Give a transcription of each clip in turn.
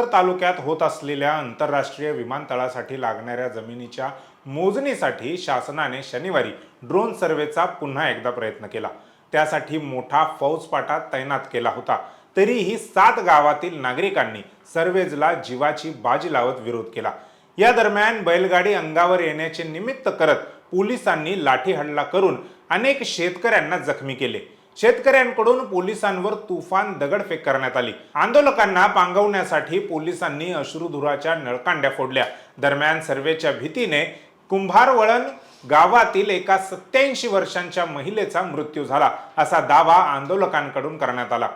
पुरंदर तालुक्यात होत असलेल्या आंतरराष्ट्रीय विमानतळासाठी लागणाऱ्या जमिनीच्या मोजणीसाठी शासनाने शनिवारी ड्रोन सर्वेचा पुन्हा एकदा प्रयत्न केला. त्यासाठी मोठा फौजपाटा तैनात केला होता. तरीही सात गावातील नागरिकांनी सर्वेजला जीवाची बाजी लावत विरोध केला. या दरम्यान बैलगाडी अंगावर येण्याचे निमित्त करत पोलिसांनी लाठी हल्ला करून अनेक शेतकऱ्यांना जखमी केले. शेतकऱ्यांकडून पोलिसांवर तुफान दगडफेक करण्यात आली. आंदोलकांना पांगवण्यासाठी पोलिसांनी अश्रुधुराच्या नळकांड्या फोडल्या. दरम्यान सर्वेच्या भीतीने कुंभारवळण गावातील एका सत्याऐंशी वर्षांच्या महिलेचा मृत्यू झाला असा दावा आंदोलकांकडून करण्यात आला.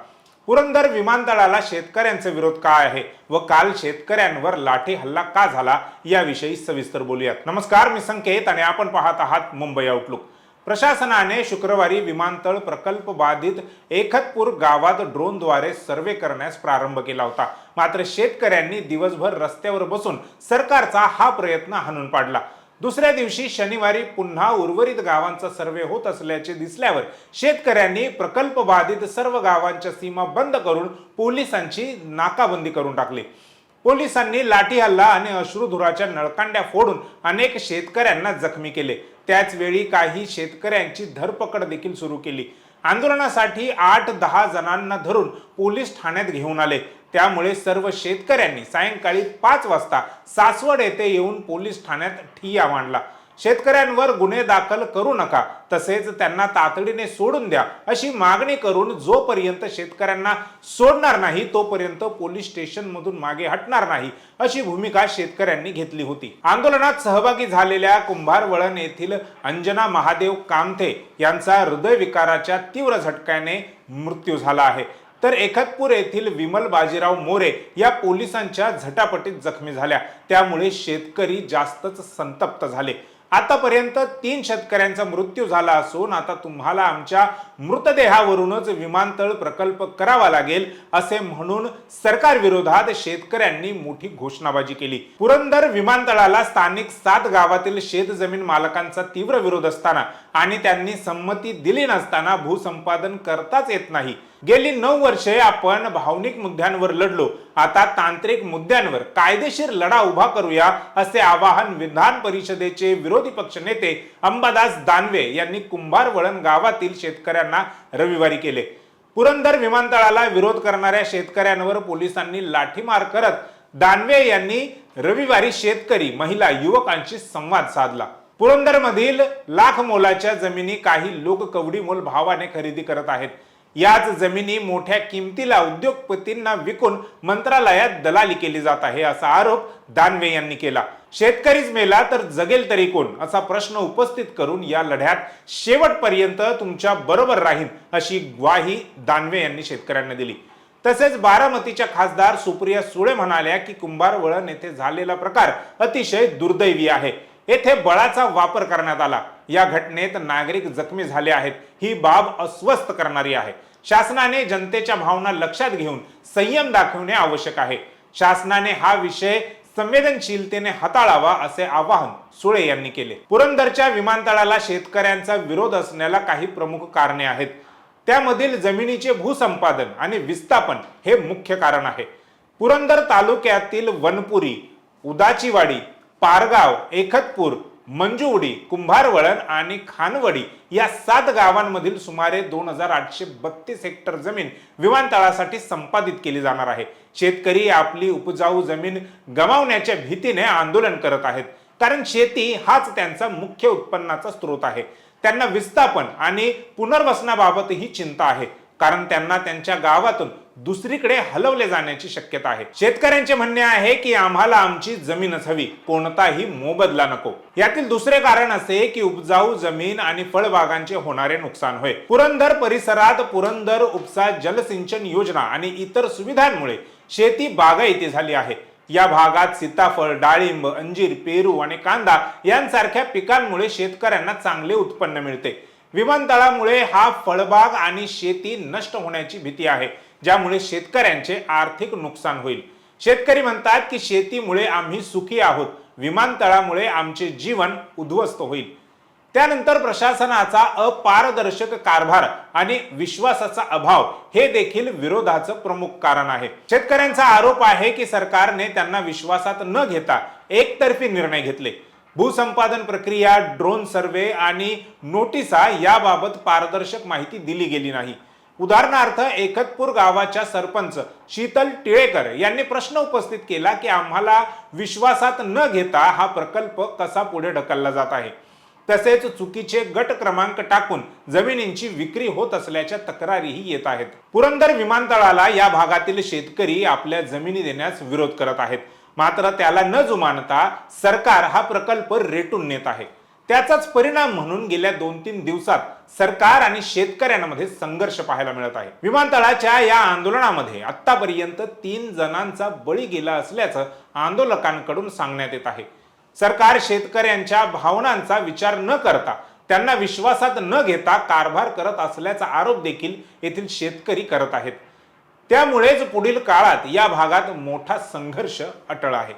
पुरंदर विमानतळाला शेतकऱ्यांचा विरोध का आहे व काल शेतकऱ्यांवर लाठी हल्ला का झाला याविषयी सविस्तर बोलूयात. नमस्कार मी संकेत आणि आपण पाहत आहात मुंबई आउटलुक प्रशासनाने शुक्रवारी विमानतळ प्रकल्प बाधित एकतपूर गावात ड्रोनद्वारे सर्वे करण्यास प्रारंभ केला होता. मात्र शेतकऱ्यांनी दिवसभर रस्त्यावर बसून सरकारचा हा प्रयत्न हाणून पाडला. दुसऱ्या दिवशी शनिवारी पुन्हा उर्वरित गावांचा सर्वे होत असल्याचे दिसल्यावर शेतकऱ्यांनी प्रकल्प बाधित सर्व गावांच्या सीमा बंद करून पोलिसांची नाकाबंदी करून टाकली. पोलिसांनी लाठी हल्ला आणि अश्रुधुराच्या नळकांड्या फोडून अनेक शेतकऱ्यांना जखमी केले. त्याचवेळी काही शेतकऱ्यांची धरपकड देखील सुरू केली. आंदोलनासाठी आठ दहा जणांना धरून पोलीस ठाण्यात घेऊन आले. त्यामुळे सर्व शेतकऱ्यांनी सायंकाळी पाच वाजता सासवड येथे येऊन पोलीस ठाण्यात ठिय्या मांडला. शेतकऱ्यांवर गुन्हे दाखल करू नका तसेच त्यांना तातडीने सोडून द्या अशी मागणी करून जोपर्यंत शेतकऱ्यांना सोडणार नाही तोपर्यंत पोलीस स्टेशन मधून मागे हटणार नाही अशी भूमिका शेतकऱ्यांनी घेतली होती. आंदोलनात सहभागी झालेल्या कुंभारवळण येथील अंजना महादेव कामथे यांचा हृदयविकाराच्या तीव्र झटक्याने मृत्यू झाला आहे. तर एकतपूर येथील विमल बाजीराव मोरे या पोलिसांच्या झटापटीत जखमी झाल्या. त्यामुळे शेतकरी जास्तच संतप्त झाले. आतापर्यंत तीन शेतकऱ्यांचा मृत्यू झाला असून आता तुम्हाला आमच्या मृतदेहावरूनच विमानतळ प्रकल्प करावा लागेल असे म्हणून सरकार विरोधात शेतकऱ्यांनी मोठी घोषणाबाजी केली. पुरंदर विमानतळाला स्थानिक सात गावातील शेतजमीन मालकांचा तीव्र विरोध असताना आणि त्यांनी संमती दिली नसताना भूसंपादन करताच येत नाही. गेली नऊ वर्षे आपण भावनिक मुद्द्यांवर लढलो. आता तांत्रिक मुद्द्यांवर कायदेशीर लढा उभा करूया असे आवाहन विधान परिषदेचे विरोधी पक्ष नेते अंबादास दानवे यांनी कुंभारवळण गावातील शेतकऱ्यांना रविवारी केले. पुरंदर विमानतळाला विरोध करणाऱ्या शेतकऱ्यांवर पोलिसांनी लाठीमार करत दानवे यांनी रविवारी शेतकरी महिला युवकांशी संवाद साधला. पुरंदरमधील लाख मोलाच्या जमिनी काही लोक कवडी मोल भावाने खरेदी करत आहेत. याच जमिनी मोठ्या किमतीला उद्योगपतींना विकून मंत्रालयात दलाली केली जात आहे असा आरोप दानवे यांनी केला. शेतकरीच मेला तर जगेल तरी कोण? असा प्रश्न उपस्थित करून या लढ्यात शेवटपर्यंत तुमच्या बरोबर राहीन अशी ग्वाही दानवे यांनी शेतकऱ्यांना दिली. तसेच बारामतीच्या खासदार सुप्रिया सुळे म्हणाल्या की कुंभार वळण येथे झालेला प्रकार अतिशय दुर्दैवी आहे. येथे बळाचा वापर करण्यात आला. या घटनेत नागरिक जखमी झाले आहेत. ही बाब अस्वस्थ करणारी आहे. शासनाने जनतेच्या भावना लक्षात घेऊन संयम दाखवणे आवश्यक आहे. शासनाने हा विषय संवेदनशीलतेने हाताळावा असे आवाहन सुळे यांनी केले. पुरंदरच्या विमानतळाला शेतकऱ्यांचा विरोध असण्याला काही प्रमुख कारणे आहेत. त्यामधील जमिनीचे भूसंपादन आणि विस्थापन हे मुख्य कारण आहे. पुरंदर तालुक्यातील वनपुरी उदाचीवाडी पारगाव एकतपूर मंजुवडी कुंभारवळण आणि खानवडी या सात गावांमधील सुमारे दोन हजार आठशे बत्तीस हेक्टर जमीन विमानतळासाठी संपादित केली जाणार आहे. शेतकरी आपली उपजाऊ जमीन गमावण्याच्या भीतीने आंदोलन करत आहेत. कारण शेती हाच त्यांचा मुख्य उत्पन्नाचा स्रोत आहे. त्यांना विस्थापन आणि पुनर्वसनाबाबतही चिंता आहे. कारण त्यांना त्यांच्या गावातून दुसरीकडे हलवले जाण्याची शक्यता आहे. शेतकऱ्यांचे म्हणणे आहे की आम्हाला आमची जमीनच हवी. कोणताही मोबदला नको. यातील दुसरे कारण असे की उपजाऊ जमीन आणि फळबागांचे होणारे नुकसान होय. पुरंदर परिसरात पुरंदर उपसा जलसिंचन योजना आणि इतर सुविधांमुळे शेती बागायती झाली आहे. या भागात सीताफळ डाळिंब अंजीर पेरू आणि कांदा यांसारख्या पिकांमुळे शेतकऱ्यांना चांगले उत्पन्न मिळते. विमानतळामुळे हा फळबाग आणि शेती नष्ट होण्याची भीती आहे ज्यामुळे शेतकऱ्यांचे आर्थिक नुकसान होईल. शेतकरी म्हणतात की शेतीमुळे आम्ही सुखी आहोत विमानतळामुळे आमचे जीवन उद्ध्वस्त होईल. त्यानंतर प्रशासनाचा अपारदर्शक कारभार आणि विश्वासाचा अभाव हे देखील विरोधाचं प्रमुख कारण आहे. शेतकऱ्यांचा आरोप आहे की सरकारने त्यांना विश्वासात न घेता एकतर्फी निर्णय घेतले. भूसंपादन प्रक्रिया ड्रोन सर्वे आणि नोटिसा याबाबत पारदर्शक माहिती दिली गेली नाही. उदाहरणार्थ एकतपूर गावाच्या सरपंच शीतल टिळेकर यांनी प्रश्न उपस्थित केला की आम्हाला विश्वासात न घेता हा प्रकल्प कसा पुढे ढकलला जात आहे. तसेच चुकीचे गट क्रमांक टाकून जमिनींची विक्री होत असल्याच्या तक्रारीही येत आहेत. पुरंदर विमानतळाला या भागातील शेतकरी आपल्या जमिनी देण्यास विरोध करत आहेत. मात्र त्याला न जुमानता सरकार हा प्रकल्प रेटून नेत आहे. त्याचाच परिणाम म्हणून गेल्या दोन तीन दिवसात सरकार आणि शेतकऱ्यांमध्ये संघर्ष पाहायला मिळत आहे. विमानतळाच्या या आंदोलनामध्ये आतापर्यंत तीन जणांचा बळी गेला असल्याचं आंदोलकांकडून सांगण्यात येत आहे. सरकार शेतकऱ्यांच्या भावनांचा विचार न करता त्यांना विश्वासात न घेता कारभार करत असल्याचा आरोप देखील येथील शेतकरी करत आहेत. त्यामुळेच पुढील काळात या भागात मोठा संघर्ष अटळ आहे.